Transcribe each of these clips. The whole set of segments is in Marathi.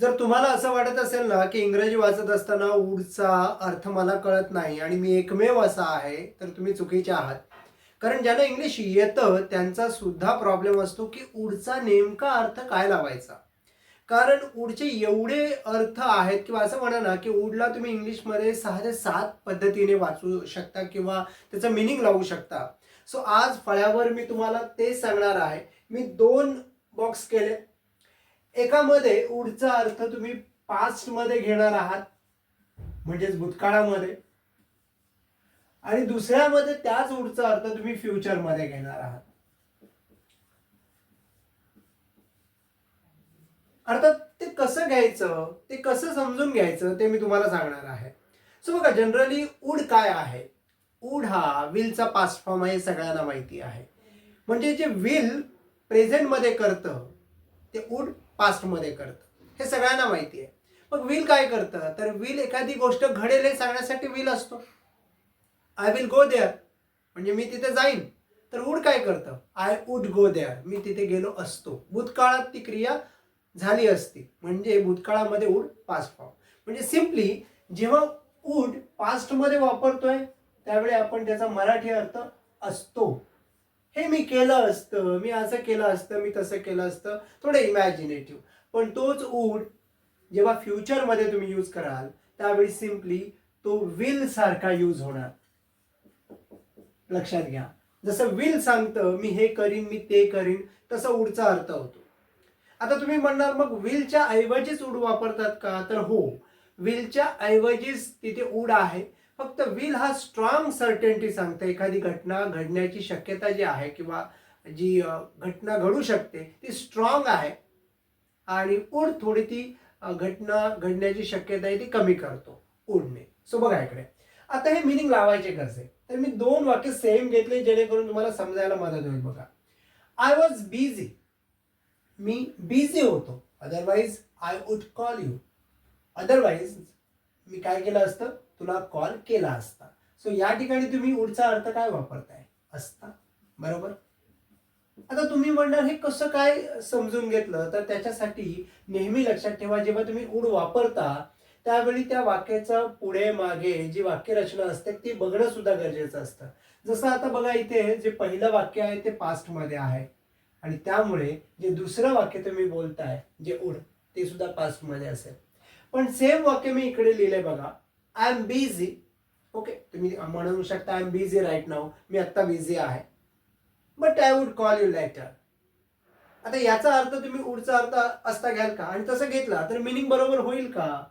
जर तुम्हाला असं वाटत असेल ना की इंग्रजी वाचत असताना उडचा अर्थ मला कळत नाही आणि मी एकमेव असा आहे तर तुम्ही चुकीचे आहात. कारण ज्यांना इंग्लिश येतं त्यांचा सुद्धा प्रॉब्लेम असतो की उडचा नेमका अर्थ काय लावायचा. कारण उडचे एवढे अर्थ आहेत किंवा असं म्हणा ना की उडला तुम्ही इंग्लिशमध्ये सहा ते सात पद्धतीने वाचू शकता किंवा त्याचं मिनिंग लावू शकता. सो आज फळ्यावर मी तुम्हाला ते सांगणार आहे. मी दोन बॉक्स केले. एकामध्ये उडचा अर्थ तुम्ही पास्टमध्ये घेणार आहात म्हणजेच भूतकाळामध्ये. आणि दुसऱ्यामध्ये त्याच उडचा अर्थ तुम्ही फ्युचरमध्ये घेणार आहात. अर्थात ते कसं घ्यायचं ते कसं समजून घ्यायचं ते मी तुम्हाला सांगणार आहे. सो बघा जनरली उड काय आहे? उड हा विलचा पास्ट फॉर्म आहे हे सगळ्यांना माहिती आहे. म्हणजे जे विल प्रेझेंटमध्ये करतं ते उड पास्टमध्ये करतं. हे सगळ्यांना माहिती आहे. मग विल काय करतं? तर विल एखादी गोष्ट घडेल हे सांगण्यासाठी विल असतो. आय विल गो देअर म्हणजे मी तिथे जाईन. तर उड काय करतं? आय वूड गो देअर मी तिथे गेलो असतो. भूतकाळात ती क्रिया झाली असती. म्हणजे भूतकाळामध्ये उड पास्ट फॉर्म म्हणजे सिम्पली जेव्हा उड पास्टमध्ये वापरतोय त्यावेळी आपण त्याचा मराठी अर्थ असतो. हे मी केलं असतं मी असं केलं असतं मी तसं केलं असतं. थोडं इमॅजिनेटिव्ह पण तोच ऊड जेव्हा फ्युचरमध्ये तुम्ही यूज कराल त्यावेळी सिम्पली तो विल सारखा यूज होणार. लक्षात घ्या. जसं विल सांगतं मी हे करीन मी ते करीन तसं उडचा अर्थ होतो. आता तुम्ही म्हणणार मग विलच्या ऐवजीच उड वापरतात का? तर हो विलच्या ऐवजीच तिथे उड आहे. फक्त विल हा स्ट्रॉंग सर्टेनिटी सांगतं. एखादी घटना घडण्याची शक्यता जी आहे किंवा जी घटना घडू शकते ती स्ट्रॉंग आहे आणि उड थोडी ती घटना घडण्याची शक्यता आहे ती कमी करतो उडने सो बघा इकडे. आता हे मिनिंग लावायचे कसे? तर मी दोन वाक्य सेम घेतले जेणेकरून तुम्हाला समजायला मदत होईल बघा. आय वॉज बिझी मी बिझी होतो. Otherwise I would call you otherwise मी काय केलं असतं? तुला कॉल केला असता. सो या ठिकाणी तुम्ही उडचा अर्थ काय वापरताय? असता. बरोबर? आता तुम्ही म्हणणार हे कसं काय समजून घेतलं? तर त्याच्यासाठी नेहमी लक्षात ठेवा जेव्हा तुम्ही उड वापरता त्यावेळी त्या वाक्याचं पुढे मागे जी वाक्यरचना असते ती बघणं सुद्धा गरजेचं असतं. जसं आता बघा इथे जे पहिलं वाक्य आहे ते पास्टमध्ये आहे. आणि त्यामुळे जे दुसरं वाक्य तुम्ही बोलताय जे उड ते सुद्धा पास्टमध्ये असेल. पण सेम वाक्य मी इकडे लिहिले बघा. आय एम बिझी ओके तुम्ही म्हणू शकता I am busy right now मी आत्ता बिझी आहे. But I would call you later आता याचा अर्थ तुम्ही उडचा अर्थ असता घ्याल का? आणि तसं घेतला तर मिनिंग बरोबर होईल का?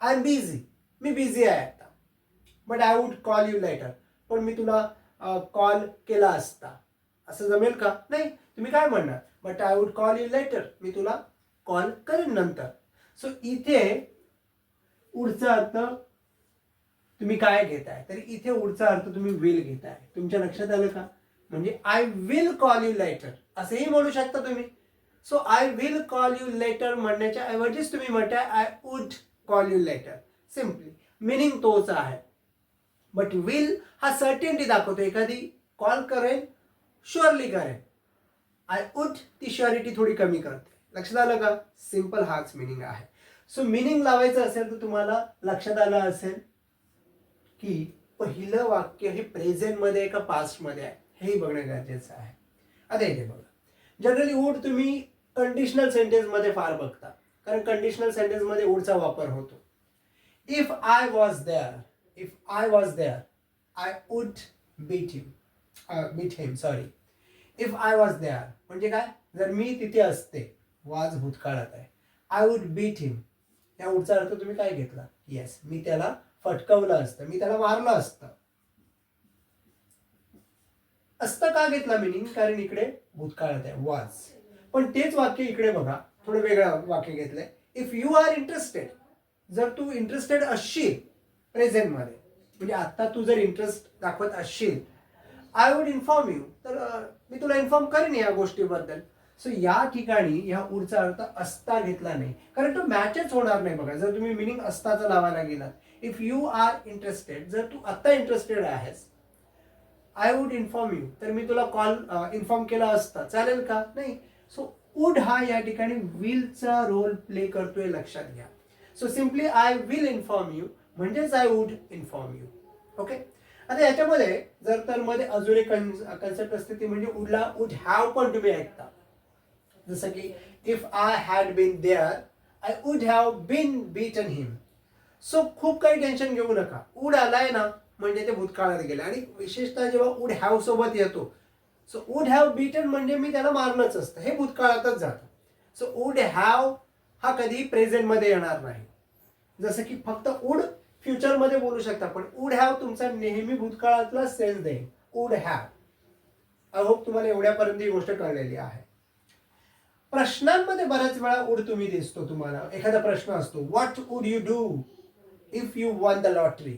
आय एम बिझी मी बिझी आहे आता. But I would call you later पण मी तुला कॉल केला असता. असं जमेल का? नाही. तुम्ही काय म्हणणार? But I would call you later मी तुला कॉल करेन नंतर. सो इथे उडचा अर्थ तुम्ही काय घेताय? तरी इथे उडचा अर्थ तुम्ही विल घेताय. तुमच्या लक्षात आलं का? म्हणजे I will call you later असंही म्हणू शकता तुम्ही. So I will call you later म्हणण्याच्या ऐवजीच तुम्ही म्हणताय I would call you later simply meaning तोच आहे. बट विल हा सर्टेनिटी दाखवतो. एखादी कॉल करेन शुअरली करेन. आय वुड ती शुअरिटी थोडी कमी करते. लक्षात आलं का? सिंपल हाच मिनिंग आहे. सो मिनिंग लावायचं असेल तर तुम्हाला लक्षात आलं असेल की पहिलं वाक्य हे प्रेझेंटमध्ये का पास्टमध्ये आहे? हेही बघणं गरजेचं आहे. आता इथे बघा. जनरली वूड तुम्ही कंडिशनल सेंटेन्समध्ये फार बघता. कारण कंडिशनल सेंटेन्समध्ये वूडचा वापर होतो. If I was there if I was there I would beat him beat him sorry if I was there म्हणजे काय? जर मी तिथे असते वाज भूतकाळात आहे आय वुड बीट हिम या उडचा अर्थ तुम्ही काय घेतला? येस मी त्याला फटकवलं असतं मी त्याला मारलं असतं. असतं का घेतला मिनिंग कारण इकडे भूतकाळात आहे वाज पण तेच वाक्य इकडे बघा थोडं वेगळं वाक्य घेतलंय. इफ यू आर इंटरेस्टेड जर तू इंटरेस्टेड असशील प्रेझेंटमध्ये म्हणजे आता तू जर इंटरेस्ट दाखवत असशील आय वुड इन्फॉर्म यू तर मी तुला इन्फॉर्म करेन या गोष्टीबद्दल. सो या ठिकाणी ह्या उडचा अर्थ असता घेतला नाही. कारण तो मॅचच होणार नाही बघा. जर तुम्ही मिनिंग अस्ताचा लावायला गेलात. इफ यू आर इंटरेस्टेड जर तू आत्ता इंटरेस्टेड आहेस आय वुड इन्फॉर्म यू तर मी तुला कॉल इन्फॉर्म केला असता. चालेल का? नाही. सो वुड हा या ठिकाणी विलचा रोल प्ले करतोय लक्षात घ्या. So simply I will inform you म्हणजेच I would inform you okay आता याच्यामध्ये जर तर मध्ये अजून एक कन्सेप्ट असते ती म्हणजे उडला वुड हॅव पण तुम्ही ऐकता. जसं की if I had been there I would have been beaten him so खूप काही टेन्शन घेऊ नका. उड आलाय ना म्हणजे ते भूतकाळात गेले. आणि विशेषतः जेव्हा उड हॅव सोबत येतो. सो वुड हॅव बीटन म्हणजे मी त्याला मारणंच असतं. हे भूतकाळातच जातं. सो वुड हॅव हा कधीही प्रेझेंटमध्ये येणार नाही. जसं की फक्त उड फ्युचरमध्ये बोलू शकता. पण वुड हॅव तुमचा नेहमी भूतकाळातला सेन्स देईल. वुड हॅव आय होप तुम्हाला एवढ्यापर्यंत ही गोष्ट कळलेली आहे. प्रश्नांमध्ये बऱ्याच वेळा उड तुम्ही दिसतो तुम्हाला. एखादा प्रश्न असतो what would you do if you won the lottery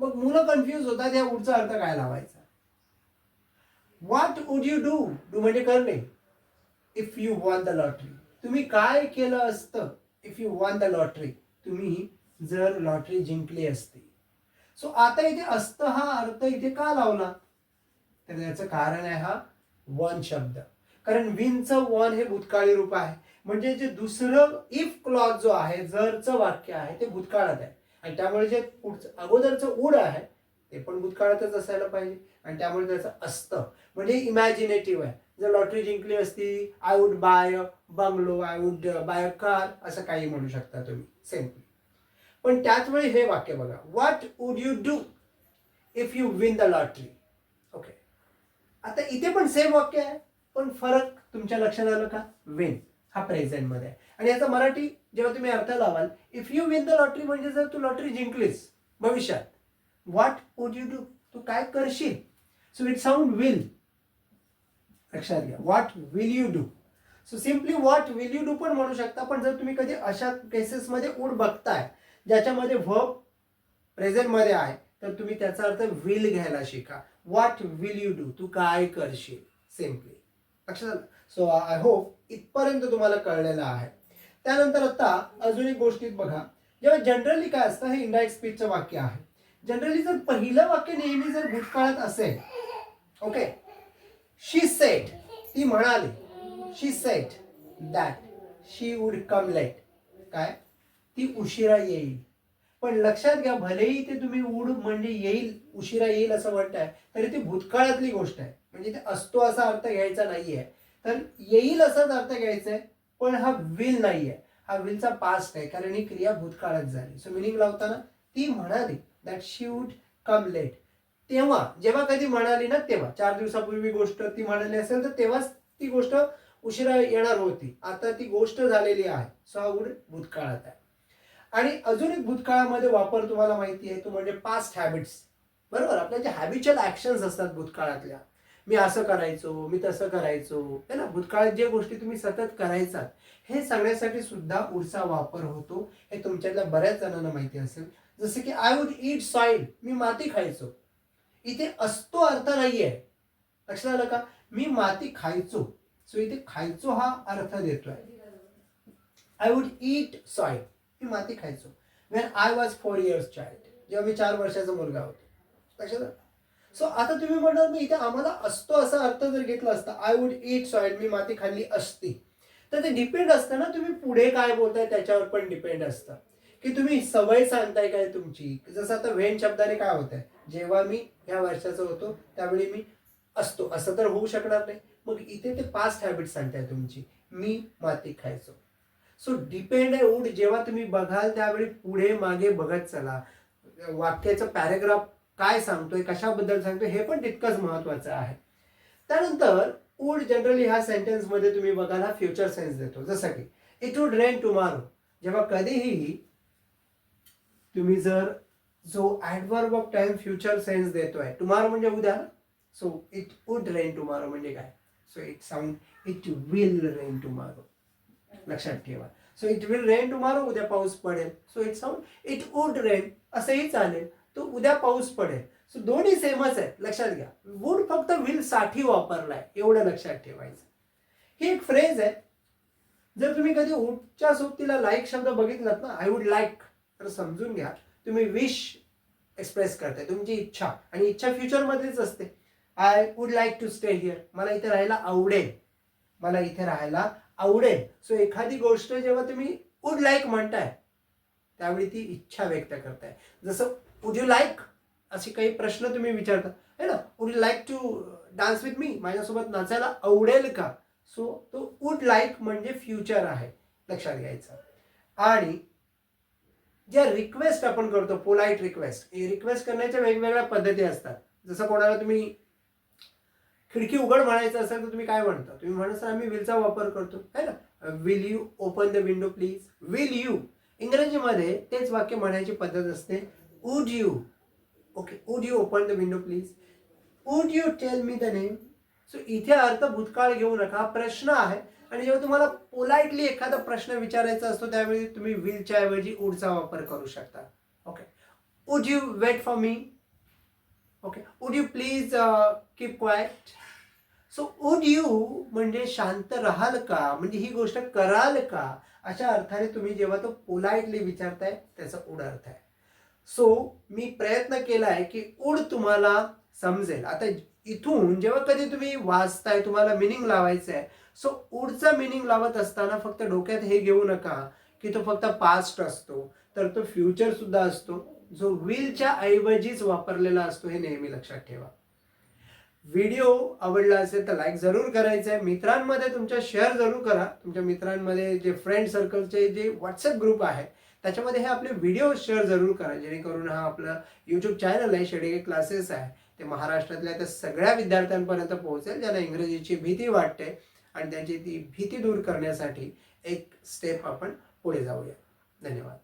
मग मुलं कन्फ्यूज होतात या उडचा अर्थ काय लावायचा? What would you do do म्हणजे करणे. If you won the lottery तुम्ही काय केलं असतं? If you won the lottery तुम्ही जर लॉटरी जिंकली असती. सो आता इथे असतं हा अर्थ इथे का लावला? तर त्याचं कारण आहे हा वन शब्द. कारण विनचं वन हे भूतकाळी रूप आहे. म्हणजे जे दुसरं इफ क्लॉज जो आहे जरचं वाक्य आहे ते भूतकाळात आहे. आणि त्यामुळे जे पुढचं अगोदरचं उड आहे ते पण भूतकाळातच असायला पाहिजे. आणि त्यामुळे त्याचं असतं. म्हणजे इमॅजिनेटिव्ह आहे. जर लॉटरी जिंकली असती I would buy bungalow I would buy a car असं काही म्हणू शकता तुम्ही. सिम्पली पण त्याच वेळी हे वाक्य बघा. What would you do if you win the lottery okay आता इथे पण सेम वाक्य आहे. पण फरक तुमच्या लक्षात आलं का? विन हा प्रेझेंटमध्ये आहे. आणि याचा मराठी जेव्हा तुम्ही अर्थ लावाल if you win the lottery म्हणजे जर तू लॉटरी जिंकलीस भविष्यात व्हॉट वुड यू डू तू काय करशील? सो इट साऊंड विल लक्षात घ्या. What will you do so simply what will you do पण म्हणू शकता पण जर तुम्ही कधी अशा केसेसमध्ये उड बघताय ज्याच्यामध्ये व्हब प्रेझेंटमध्ये आहे तर तुम्ही त्याचा अर्थ विल घ्यायला शिका. व्हॉट विल यू डू तू काय करशील? सिम्पली लक्षात सो आय होप इथपर्यंत तुम्हाला कळलेलं आहे. त्यानंतर आता अजून एक गोष्टीत बघा. जेव्हा जनरली काय असतं हे इंडायरेक्ट स्पीचचं वाक्य आहे. जनरली जर पहिलं वाक्य नेहमी जर भूतकाळात असेल ओके शी सेट ती म्हणाली she said that she would come late काय? ती उशिरा येईल. पण लक्षात घ्या भलेही ते तुम्ही उड म्हणजे येईल उशिरा येईल असं म्हणताय तरी ती भूतकाळातली गोष्ट आहे. म्हणजे ते असतो असा अर्थ घ्यायचा नाहीये. तर येईल असाच अर्थ घ्यायचा आहे पण हा विल नाहीये. हा विलचा पास्ट आहे कारण ही क्रिया भूतकाळात झाली. सो मिनिंग लावताना ती म्हणाली that she would come late तेव्हा जेव्हा कधी म्हणाली ना तेव्हा. चार दिवसापूर्वी गोष्ट ती म्हणाली असेल तर तेव्हाच ती गोष्ट उशिरा येणार होती. आता ती गोष्ट झालेली आहे. सो हा वुड भूतकाळात आहे. आणि अजून एक भूतकाळामध्ये वापर तुम्हाला माहिती आहे तो म्हणजे पास्ट हॅबिट्स बरोबर? आपल्या जे हॅबिच्युअल ऍक्शन्स असतात भूतकाळातल्या मी असं करायचो मी तसं करायचो है ना? भूतकाळात जे गोष्टी तुम्ही सतत करायचात हे सांगण्यासाठी सुद्धा उडचा वापर होतो. हे तुमच्यातल्या बऱ्याच जणांना माहिती असेल. जसं की आय वुड ईट सॉइल मी माती खायचो. इथे असतो अर्थ नाहीये. लक्षात आलं का? मी माती खायचो. सो इथे खायचो हा अर्थ देतोय. आय वुड ईट सॉइल मी माती खायचो. When I was four years child जेव्हा मी चार वर्षाचा मुलगा होतो. लक्षात आलं? सो आता तुम्ही म्हणणार मी इथे आम्हाला असतो असा अर्थ जर घेतला असता आय वुड ईट सॉइल मी माती खाल्ली असती. तर ते डिपेंड असतं ना तुम्ही पुढे काय बोलताय त्याच्यावर पण डिपेंड असतं. की तुम्ही सवय सांगताय काय तुमची? जसं आता व्हेन शब्दाने काय होत आहे जेव्हा मी ह्या वर्षाचा होतो त्यावेळी मी असतो. असं तर होऊ शकणार नाही. मग इथे ते पास्ट हॅबिट सांगताय तुमची. मी माती खायचो. सो डिपेंड आहे उड जेव्हा तुम्ही बघाल त्यावेळी पुढे मागे बघत चला. वाक्याचं पॅरेग्राफ काय सांगतोय कशाबद्दल सांगतोय हे पण तितकंच महत्वाचं आहे. त्यानंतर वूड जनरली ह्या सेंटेन्समध्ये तुम्ही बघायला फ्युचर सेन्स देतो. जसं की इट वूड रेन टुमारो जेव्हा कधीही तुम्ही जर जो adverb of time future sense देतोय टुमारो म्हणजे उद्या? So it would rain tomorrow म्हणजे काय? So it sound it will rain tomorrow लक्षात ठेवा. So it will rain tomorrow उद्या पाऊस पडेल. So it sound it would rain असंही चालेल. तो उद्या पाऊस पडेल. सो दोन्ही सेमच आहे. लक्षात घ्या. वूड फक्त विलसाठी वापरलाय. एवढं लक्षात ठेवायचं. ही एक फ्रेज आहे. जर तुम्ही कधी उडच्या सोबतीला लाईक शब्द बघितलात ना आय वुड लाईक तर समजून घ्या. तुम्ही विश एक्सप्रेस करताय. तुमची इच्छा. आणि इच्छा फ्युचरमध्येच असते. I would like to stay here मला इथे राहायला आवडेल. मला इथे राहायला आवडेल. सो एखादी गोष्ट जेव्हा तुम्ही वुड लाईक म्हणताय त्यावेळी ती इच्छा व्यक्त करताय. जसं वुड यू लाईक असे काही प्रश्न तुम्ही विचारता. है ना? Would you like to dance with me माझ्यासोबत नाचायला आवडेल का? सो तो वुड लाईक म्हणजे फ्युचर आहे. लक्षात घ्यायचं. आणि ज्या रिक्वेस्ट आपण करतो पोलाईट रिक्वेस्ट रिक्वेस्ट करण्याच्या वेगवेगळ्या पद्धती असतात. जसं कोणाला तुम्ही खिडकी उघड म्हणायचं असेल तर तुम्ही काय म्हणता? तुम्ही म्हणत असाल आम्ही विलचा वापर करतो. है ना? Will you open the window please will you इंग्रजीमध्ये तेच वाक्य म्हणायची पद्धत असते. Would you okay would you open the window please would you tell me the name so इथे अर्थ भूतकाळ घेऊ नका. हा प्रश्न आहे. आणि जेव्हा तुम्हाला पोलाइटली एखादा प्रश्न विचारायचा असतो त्यावेळी तुम्ही विलच्या ऐवजी उडचा वापर करू शकता. Okay would you wait for me okay would you please keep quiet so would you म्हणजे शांत राहाल का? म्हणजे ही गोष्ट कराल का? अशा अर्थाने तुम्ही जेव्हा तो पोलाइटली विचारताय त्याचा उड अर्थ आहे. सो मी प्रयत्न केला आहे की उड तुम्हाला समजेल. आता इथून जेव्हा कधी तुम्ही वाचताय तुम्हाला मिनिंग लावायचं आहे सो उडचा मिनिंग लावत असताना फक्त डोक्यात हे घेऊ नका की तो फक्त पास्ट असतो तर तो फ्युचर सुद्धा असतो. जो विलच्या ऐवजीच वापरलेला असतो हे नेहमी लक्षात ठेवा. व्हिडिओ आवडला असेल तर लाईक जरूर करायचं आहे. मित्रांमध्ये तुमच्या शेअर जरूर करा. तुमच्या मित्रांमध्ये जे फ्रेंड सर्कलचे जे व्हॉट्सअप ग्रुप आहे त्याच्यामध्ये हे आपले व्हिडिओ शेअर जरूर करा जेणेकरून हा आपलं यूट्यूब चॅनल आहे शेडिंग क्लासेस आहे ते महाराष्ट्रातल्या त्या सगळ्या विद्यार्थ्यांपर्यंत पोहोचेल ज्यांना इंग्रजीची भीती वाटते आणि त्यांची ती भीती दूर करण्यासाठी एक स्टेप आपण पुढे जाऊया. धन्यवाद.